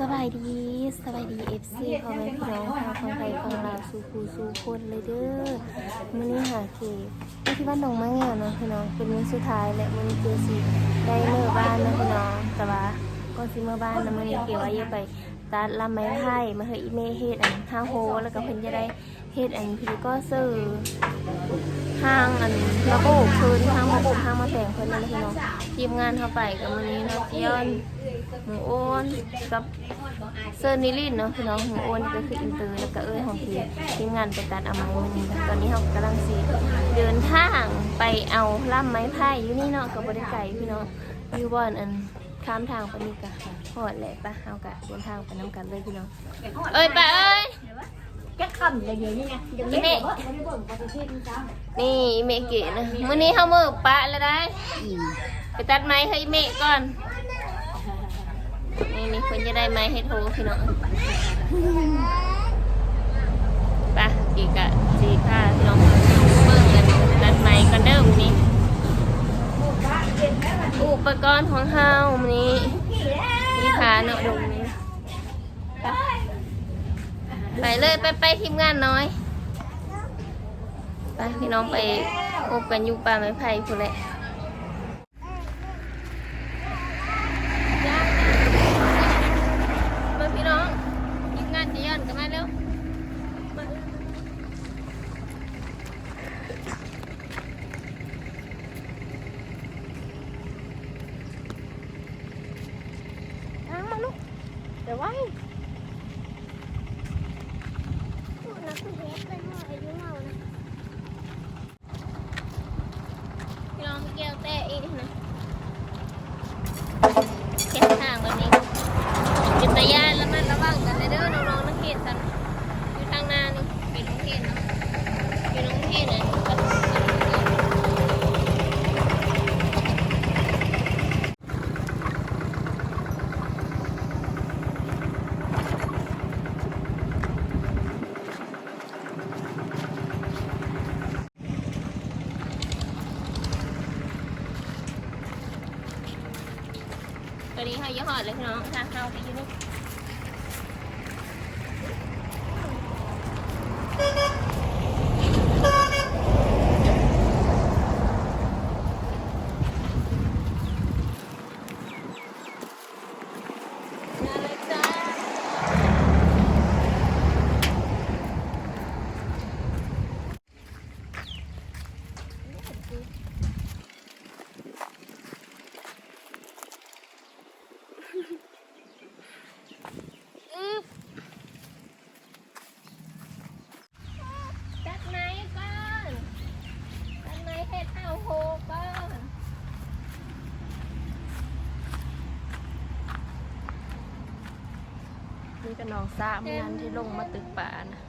สบายดีสบายดีเอฟซีพอไปพี่น้องชาวฟังไทยฟังลาวสู่คูสู่คนเลยเด้อมื้อนี้หาเกไปที่บ้านดงไม้อะเนาะพี่น้องเป็นมื้อสุดท้ายและมื้อนี้เกสิได้เมื่อบ้านนะพี่น้องแต่ว่าก่อนสิเมื่อบ้านนะมื้อนี้เกว่าจะไปตัดลำไม้ไผ่มาให้อีเมเฮ็ดอันห้าโฮแล้วก็เพิ่นจะได้ เฮ็ดอันพี่ก็ซื้อห้างอันระบบคืนห้างระบบห้างมาแต่งเพิ่นนั่นะพี่น้องทีมงานเข้าไปกับมื้อนี้เนาะเจียนหมูโอนกับเซอร์นิลินเนาะพี่น้องหมูโอนก็คืออินเตอร์แล้วก็เอ้ยของทีทีมงานไปตัดอาไม้วันนี้ตอนนี้เรากำลังสิเดินทางไปเอาล่ำไม้ไผ่อยู่นี่เนาะกับบริไก่พี่น้องอยู่บอนอันข้ามทางไปนี่กะหอดแหละปะเอากะเดินทางไปน้ำกันเลยพี่น้องเอ้ยปเอ้ย แค่คำอย่างนี้ไงอย่างนี้แบบว่าไม่ได้บ่นปฏิเสธจ้านี่เมเกะนะมื้อนี้เฮามือปะแล้วได้ไปตัดไม้ให้เมะก่อน นี่นี่คนจะได้ไม้ให้โทรพี่น้องไปอีกอะสีผ้าพี่น้องเบิ่งกันตัดไม้กันเดิมอนี้อุปกรณ์ของเฮามื้อนี้มีขาเนาะดงนี้ไป ไปเลยไปไปทีมงานน้อยไปพี่น้องไปพบกันอยู่ป่าไม้ไผ่พูนแหละมาพี่น้องยิงงานจะย้อนกันมาเร็วมาลูกเดี๋ยวไว้พี่น้องเกี่ยวแต่อีกนะเข็นทางแบบนี้ เป็นตายานแล้วมันระวังกันเลยเด้อน้องๆนักเรียนสันอยู่ทางหน้านี่เป็นโรงเรียนเนาะเป็นโรงเรียนนะตอ นนี้เขาเยอะหอดเลยพี่น้องทางเข้าไปอยู่นี่มาเลยจ้า อึ๊บจัดไหนก่อนจัดไหนเห็ดเอาโหก่อนนี่ก็น้องสามงานที่ลงมาตึกป่านะ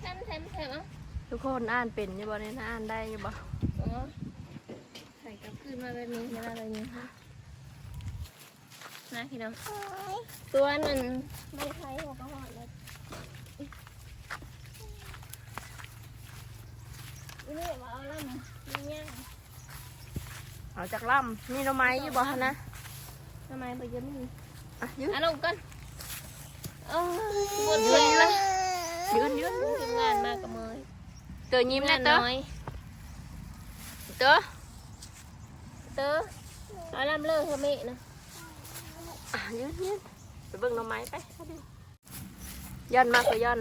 แทมแทมแทมเอะทุกคนอ่านเป็นอยังบ่เนี่ยนะอ่านได้อยังบ่อ๋อใส่กลับคืนมาแบบนี้เวลาแบบนี้ค่ะ นะพี่น้องตัวนั้นไม่ใช่หัวกระหอดเลยนี่มาเอาล่ำนี่ย่างเอาจากล่ำมีหน่อไม้อยู่บ่ฮะนะทำไมไปยืนนี่อะยืนอะลงก่อนเออหมดเลยละยืนยืนทำงานมากกับเมยเตอยิ้มงานะนเตอน้อยเตอเตอเอาล่ำเลิกเธอเมะนะ อะยืนยืนไปเบิ่งหน่อไม้ไปย้อนมากกว่าย้อน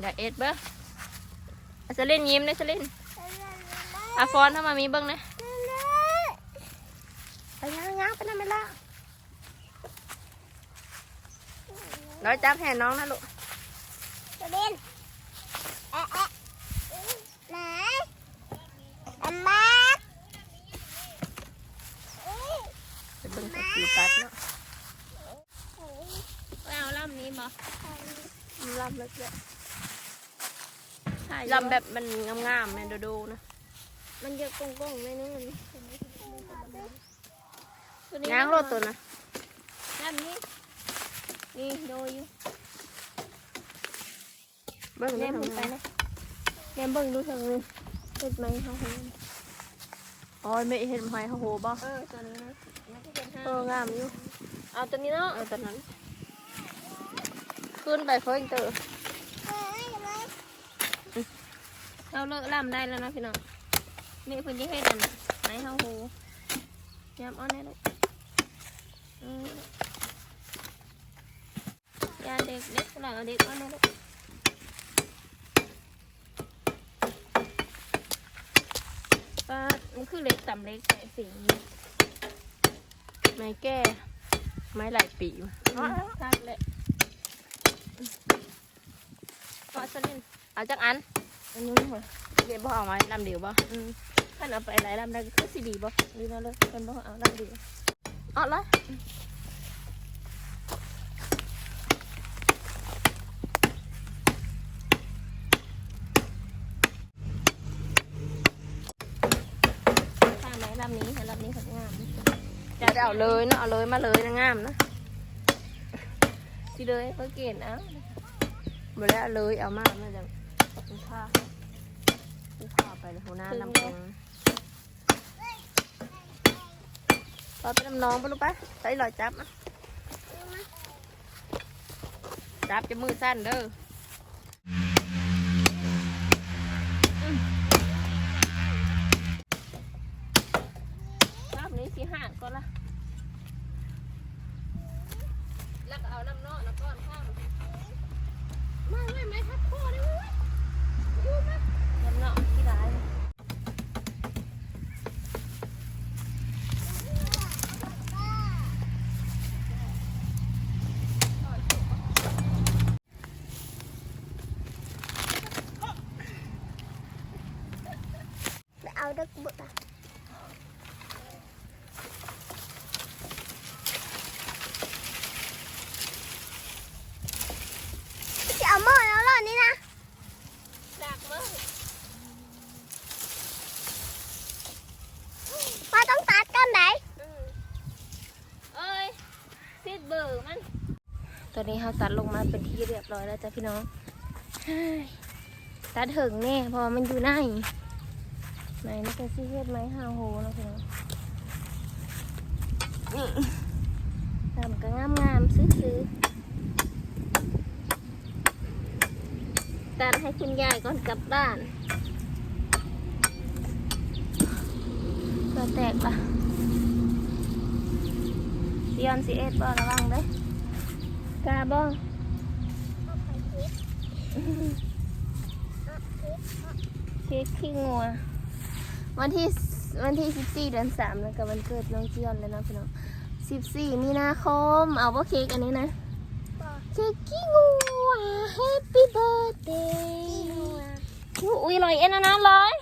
อย่าเอ็ดเบ้ออาสลินยิ้มนะสลินอาฟอนถ้ามามีเบิ่งนะไปย่างย่างไปนั่นไปละร้อยจับแห่น้องนะลูก จะเล่นเอ๊ะเอ๊ะไหนอันมา ไปเบิ่งสกีตัดเนาะ ไปเอา ล่ำนี้บ่ลำเล็กถ่ายๆลำแบบมันงามๆแม่ดูดูๆนะ มันจะกงๆเลยนึงมันย่างรถตัวนะล่ำนี้นี่โดยอยู่เบิ่งแนนี่มทำลงไงไปนะแนมเบิ่งดูทางนึงเห็ดไหมเขาเห็นอ๋อไม่เห็นหอยโหบ่เออตัวนี้นะมันจะเป็นห้าเอองามอยู่เอาตัวนี้เนาะเอาตอนนั้น ขึ้นไปเพิ่งเตอเราเลิกล่ำได้แล้วนะพี่น้องนี่เพิ่นยิ่งให้ดันน่ะไหนเฮาโหยามเอ้อนแน่เลยอืมยาเด็กเด็กหลังเอาเด็กเอ้อนแน่เลยป้ามันคือเล็กต่ำเล็กใส่สีนี้ไม้แก้ ไม้หลายปีอยู่ทักเลย ก็สลินเอาจากอันอันนี้เหรอเก็บบ่เอาไม้ลำเดียวบ่อืมท่านเอาไปหลายลำได้ก็คือสีดีบ่ดีมาเลยเป็นบ่เอาลำเดียวเอ๋อละข้างไหนลำนี้ค่ะลำนี้เขางามจะได้เอาเลยเนาะเอาเลยมาเลยนะงามนะ สิเลยเขาเกณฑ์เอาบ่ได้เอาเลยเอามามาจังคุณค่าคุณค่าไปเลยหัวหน้าลำแกงเราไปน้ำน้องไปลูกไปใส่ลอยจับอะจับจะมือสั้นเด้อ ไม่ไม่ทัดคอเลยเว้ยดูนะน้ำนอกที่ร้ายเอาดักบุตรจะเอาหม้อแล้วหรอนี่นะ ดักเว้ย มาต้องตัดกันไหน อืมเอ้ยซิดเบอร์มัน ตัวนี้เขาตัดลงมาเป็นที่เรียบร้อยแล้วจ้ะพี่น้องตัดถึงแน่เพอมันอยู่ในไหนนี่เป็นซีเฮ็ดไหมฮาโฮนะพี่น้องนี่ทำก็งามงามๆซื้อๆตัดให้คุณยายก่อนกลับบ้านตัวแตกปะเดียนซีเอ็ดบ่ระวังเด้อ กาบ้องเค้กขี้งัว วันที่วันที่สิบสี่เดือนสามแล้วก็วันเกิดน้องเจียนเลยนะพี่น้องสิบสี่มีนาคม เอาว่าเค้กอันนี้นะเค้กขี้งัว Happy birthday อุ้ยลอยเอ็นนะนลอย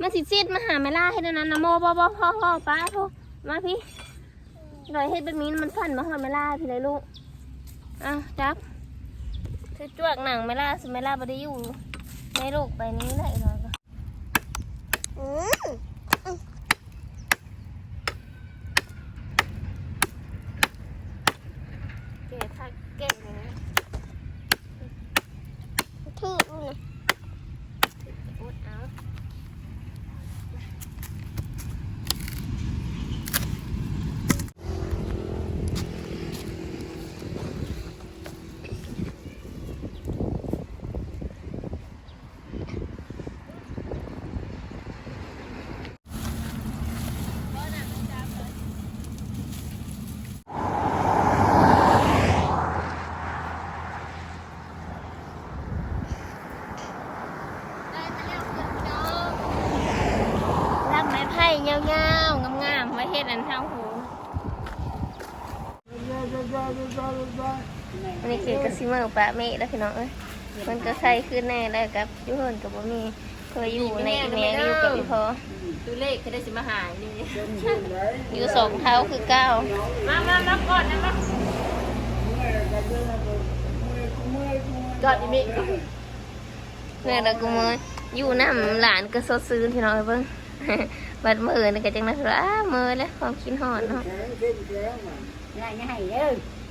มันสิซีดมาหาไม่ล่าให้นะนนะโมบอบอพ่อพ่อป้าโทรมาพี่ลอยให้แบบนี้มันฝันมาหาไม่ล่าพี่เลยลูก อ้าวจับคือจวกหนังไม่ล่าสไม่ล่าบ่ได้อยู่ในโลกใบนี้ไหนหรอกเก๋ทักเก่งเลยนะถือนะอุดเอาได้มาแล้วเพื่อนพี่น้องรับไม้ ไผ่ยาวๆงามๆไว้เฮ็ดอันเท้าหูอันนี้คือกระซิเมอร์ปะเมะแล้วพี่น้องเอ้ยมันก็ใครขึ้นแน่แล้วกับอยุ่เฮินกับบ่มีเคยอยู่ในอีเมลอยู่กับพี่พอตัวเลขคือได้สิมาหายนี่อยู่สองเท้าคือเก้ามามามาก่อนนะมาก่อนอีมิเนี่ยเราก็มืออยู่น้ำหลานก็สดซื้อพี่น้องเอ้ยเบิ่ง บัดมือนี่ก็จังนั้นว่าอ้ามือแล้วความคิดฮอดเนาะง่ายง่ายเด้อ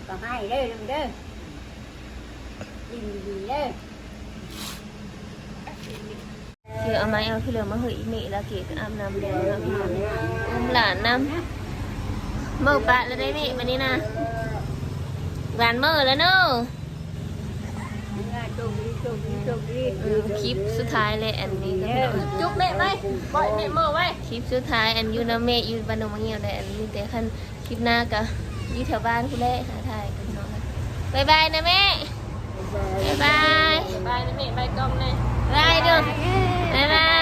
ก็ให้เด้อลุงเด้อดินดีเด้อเคือเอาไม้เอาคือเหลือมาเฮยอีเมแล้วเกดอาบน้ำเลี้ยงแล้วพี่น้องอุ้มหลานน้ำเมื่อปะแล้วได้เมะวันนี้นะหวานเมื่อแล้วเนอะ คดีโชคดีโชคดีอืมคลิปสุดท้ายเลยอันนี้ก็พี่น้องจุกเมะไหมปล่อยเมะเมื่อไว้คลิปสุดท้ายอันอยูนาเมะอยูบ้านหนองมะเงียวได้อันมีแต่คันคลิปหน้าก็อยู่แถวบ้านคุณแล่หาถ่ายกันพี่น้องนะบายบายนะแม่บายบายบายนะเมะบายกล้องเลยบายเด้อเอ้ย